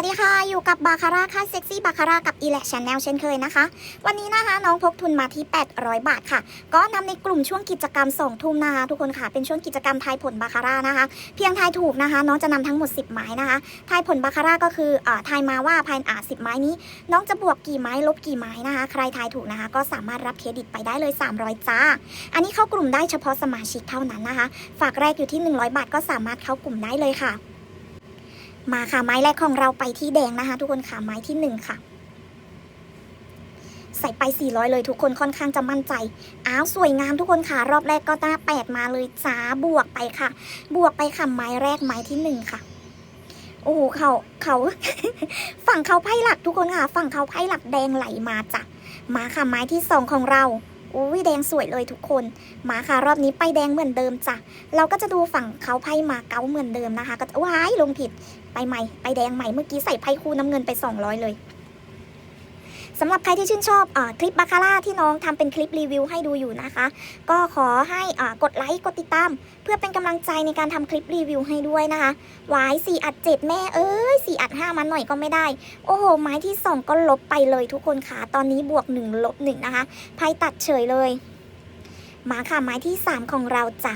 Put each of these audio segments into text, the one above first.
วัสดีค่ะ อยู่กับบาคาร่าค่ะเซ็กซี่บาคาร่ากับอีแลชแนลเช่นเคยนะคะ วันนี้นะคะน้องพกทุนมาที่ 800 บาทค่ะ ก็นำในกลุ่มช่วงกิจกรรม 2 ทุ่มนะคะทุกคนค่ะ เป็นช่วงกิจกรรมทายผลบาคาร่านะคะ เพียงทายถูกนะคะ น้องจะนำทั้งหมด 10 ไม้นะคะ ทายผลบาคาร่าก็คืออ่าทายมาว่าภายในอ่า10ไม้นี้ น้องจะบวกกี่ไม้ลบกี่ไม้นะคะ ใครทายถูกนะคะ ก็สามารถรับเครดิตไปได้เลย 300 จ้า อันนี้เข้ากลุ่มได้เฉพาะสมาชิกเท่านั้นนะคะ ฝากแรกอยู่ที่ 100 บาทก็สามารถเข้ากลุ่มได้เลยค่ะ มาค่ะไม้แรกของเราไปที่แดงนะคะ ทุกคนค่ะไม้ที่หนึ่งค่ะ ใส่ไป 400 เลยทุกคนค่อนข้างจะมั่นใจ อ้าวสวยงามทุกคนค่ะ รอบแรกก็หน้าแปดมาเลยจ้าบวกไปค่ะ บวกไปค่ะไม้แรกไม้ที่หนึ่งค่ะโอ้โหเขาเขา ฝั่งเขาไพ่หลักทุกคนค่ะ ฝั่งเขาไพ่หลักแดงไหลมาจ้ะมาค่ะไม้ที่สองของเรา อุ้ยแดงสวยเลยทุกคนมาค่ะรอบนี้ไปแดงเหมือนเดิมจ้ะเราก็จะดูฝั่งเขาไพ่มาเก้าเหมือนเดิมนะคะ ก็ว้ายลงผิดไปใหม่ไปแดงใหม่เมื่อกี้ใส่ไพ่คู่น้ำเงินไป 200 เลย สำหรับใครที่ชื่นชอบอคลิปบาคาร่าที่น้องทำเป็นคลิปรีวิวให้ดูอยู่นะคะ ก็ขอให้กดไลค์กดติดตาม เพื่อเป็นกำลังใจในการทำคลิปรีวิวให้ด้วยนะคะวายสี่อัดเจ็ดแม่เอ้ยสี่อัดห้ามาหน่อยก็ไม่ได้ โอ้โห ไม้ที่สองก็ลบไปเลยทุกคนค่ะ ตอนนี้บวกหนึ่งลบหนึ่งนะคะไพ่ตัดเฉยเลยมาค่ะไม้ที่สามของเราจ้ะ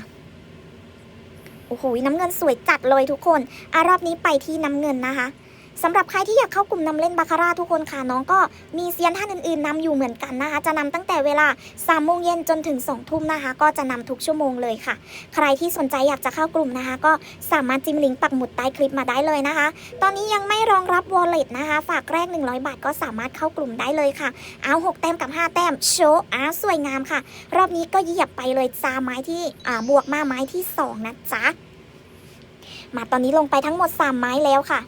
โอ้โหน้ำเงินสวยจัดเลยทุกคนอารอบนี้ไปที่น้ำเงินนะคะ สำหรับใครที่อยากเข้ากลุ่มนำเล่นบาคาร่าทุกคนค่ะน้องก็มีเซียนท่านอื่นๆนำอยู่เหมือนกันนะคะ จะนำตั้งแต่เวลา3ามโมงเย็นจนถึง2องทุ่มนะคะ ก็จะนำทุกชั่วโมงเลยค่ะ ใครที่สนใจอยากจะเข้ากลุ่มนะคะ ก็สามารถจิ้มลิงก์ปักหมุดใต้คลิปมาได้เลยนะคะ ตอนนี้ยังไม่รองรับ wallet นะคะ ฝากแรก 100 บาทก็สามารถเข้ากลุ่มได้เลยค่ะ เอา6แต้มกับ 5 แต้มโชว์อ้าสวยงามค่ะ รอบนี้ก็เหยียบไปเลยจ้าไม้ที่อ่าบวกมาไม้ที่ 2 นะจ๊ะมาตอนนี้ลงไปทั้งหมด 3 ไม้แล้วค่ะ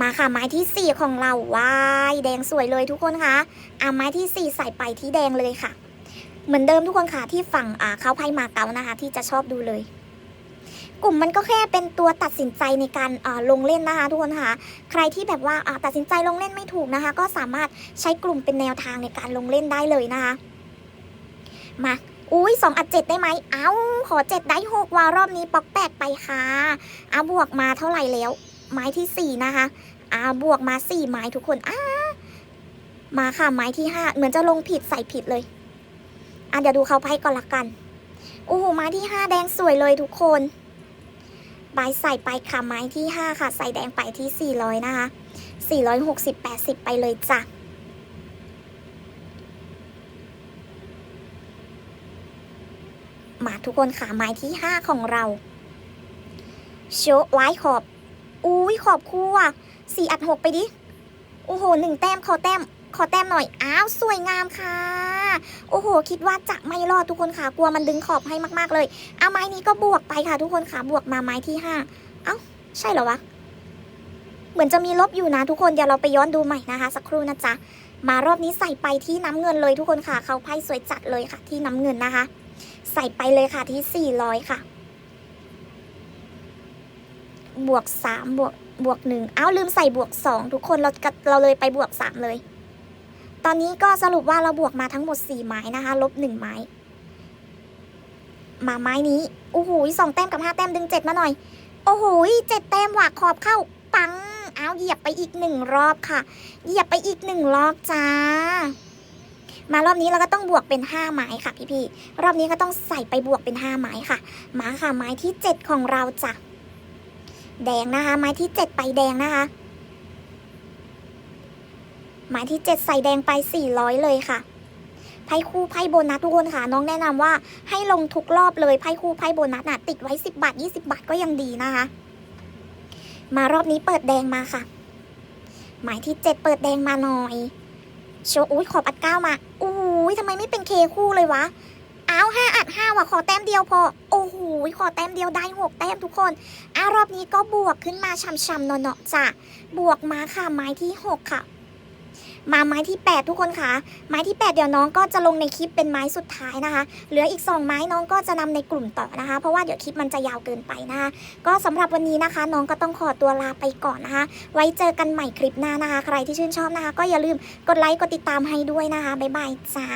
มาค่ะไม้ที่ 4 ของเราว้ายแดงสวยเลยทุกคนคะอ่าไม้ที่ 4 ใส่ไปที่แดงเลยค่ะ เหมือนเดิมทุกคนค่ะที่ฝั่งอ่าเขาไพ่มาเก๊านะคะ ที่จะชอบดูเลย กลุ่มมันก็แค่เป็นตัวตัดสินใจในการอ่าลงเล่นนะคะ ทุกคนค่ะ ใครที่แบบว่าอ่าตัดสินใจลงเล่นไม่ถูกนะคะ ก็สามารถใช้กลุ่มเป็นแนวทางในการลงเล่นได้เลยนะคะ มาอุ้ยสองอัดเจ็ดได้ไหม เอาขอเจ็ดได้หกว่ารอบนี้ปอกแปกไปค่ะ เอาบวกมาเท่าไหร่แล้ว ไม้ที่สี่นะคะอาบวกมาสี่ไม้ทุกคนอ้ามาค่ะไม้ที่ห้าเหมือนจะลงผิดใส่ผิดเลยอะเดี๋ยวดูเขาไพ่ก่อนละกันโอ้โหไม้ที่ห้าแดงสวยเลยทุกคนใบใส่ไปค่ะไม้ที่ห้าค่ะ ใส่แดงไปที่สี่ร้อยนะคะสี่ร้อยหกสิบแปดสิบไปเลยจ้ะมาทุกคนค่ะไม้ที่5ของเราโชว์ไว้ขอบ อุ้ยขอบคู่อะสี่อัดหกไปดิ โอ้โหหนึ่งแต้มขอแต้ม ขอแต้มหน่อย อ้าว สวยงามค่ะ โอ้โห คิดว่าจะไม่รอดทุกคนค่ะ กลัวมันดึงขอบให้มากๆเลย เอาไม้นี้ก็บวกไปค่ะ ทุกคนค่ะ บวกมาไม้ที่ห้าเอ้า ใช่เหรอวะ เหมือนจะมีลบอยู่นะทุกคน เดี๋ยวเราไปย้อนดูใหม่นะคะ สักครู่นะจ๊ะ มารอบนี้ใส่ไปที่น้ำเงินเลยทุกคนค่ะ เขาไพ่สวยจัดเลยค่ะ ที่น้ำเงินนะคะ ใส่ไปเลยค่ะที่400ค่ะ บวก3บวกบวก1เอ้าลืมใส่บวก2ทุกคนเราเราเลยไปบวก3เลย ตอนนี้ก็สรุปว่าเราบวกมาทั้งหมด4ไม้นะคะ ลบ1ไม้ มาไม้นี้โอ้โหสองแต้มกับ5แต้มดึง7มาหน่อย โอ้โหเจ็ดแต้มหวากขอบเข้าปังเอาเหยียบไปอีกหนึ่งรอบค่ะ เหยียบไปอีกหนึ่งรอบจ้ามารอบนี้เราก็ต้องบวกเป็น5ไม้ค่ะพี่ๆรอบนี้ก็ต้องใส่ไปบวกเป็น5ไม้ค่ะ มาค่ะไม้ที่ 7 ของเราจ้ะ แดงนะคะ ไม้ที่7ไปแดงนะคะ ไม้ที่7ใส่แดงไป400เลยค่ะไพ่คู่ไพ่โบนัสทุกคนค่ะ น้องแนะนำว่าให้ลงทุกรอบเลยไพ่คู่ไพ่โบนัสน่ะติดไว้10บบาท20บาทก็ยังดีนะคะ มารอบนี้เปิดแดงมาค่ะ หมายที่7เปิดแดงมาหน่อยโชว์อุ้ยขอบอัดเก้ามาอุ้ยทำไมไม่เป็นเคคู่เลยวะ อ้าวห้าอัดห้าว่ะขอแต้มเดียวพอ หขอแต้มเดียวได้หกแต้มทุกคนอ้ารอบนี้ก็บวกขึ้นมาช่ำๆเนาะๆจ้ะบวกมาค่ะไม้ที่หกค่ะ มาไม้ที่ 8 ทุกคนค่ะ ไม้ที่ 8 เดี๋ยวน้องก็จะลงในคลิปเป็นไม้สุดท้ายนะคะ เหลืออีก 2 ไม้น้องก็จะนำในกลุ่มต่อนะคะ เพราะว่าเดี๋ยวคลิปมันจะยาวเกินไปนะคะก็สำหรับวันนี้นะคะ น้องก็ต้องขอตัวลาไปก่อนนะคะ ไว้เจอกันใหม่คลิปหน้านะคะ ใครที่ชื่นชอบนะคะ ก็อย่าลืมกดไลค์กดติดตามให้ด้วยนะคะบ๊ายบายจ้า